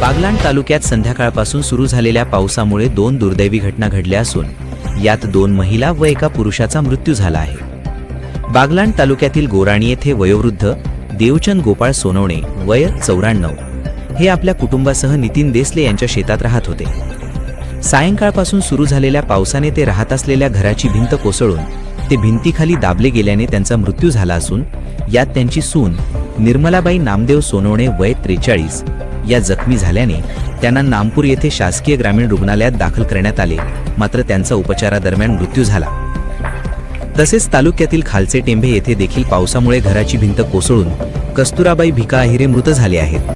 बागलाण तालुक्यात संध्याकाळपासून सुरू झालेल्या पावसामुळे दोन दुर्दैवी घटना घडल्या असून यात दोन महिला व एका पुरुषाचा मृत्यू झाला आहे. बागलाण तालुक्यातील गोराणी येथे वयोवृद्ध देवचंद गोपाळ सोनवणे वय चौऱ्याण्णव. हे आपल्या कुटुंबासह नितीन देसले यांच्या शेतात राहत होते. सायंकाळपासून सुरू झालेल्या पावसाने ते राहत असलेल्या घराची भिंत कोसळून ते भिंतीखाली दाबले गेल्याने त्यांचा मृत्यू झाला असून यात त्यांची सून निर्मलाबाई नामदेव सोनवणे वय त्रेचाळीस या जखमी झाल्याने त्यांना नामपूर येथे शासकीय ग्रामीण रुग्णालयात दाखल करण्यात आले. मात्र त्यांचा उपचारादरम्यान मृत्यू झाला. तसेच तालुक्यातील खालचे टेंभे येथे देखील पावसामुळे घराची भिंत कोसळून कस्तुराबाई भिका अहिरे मृत झाले आहेत.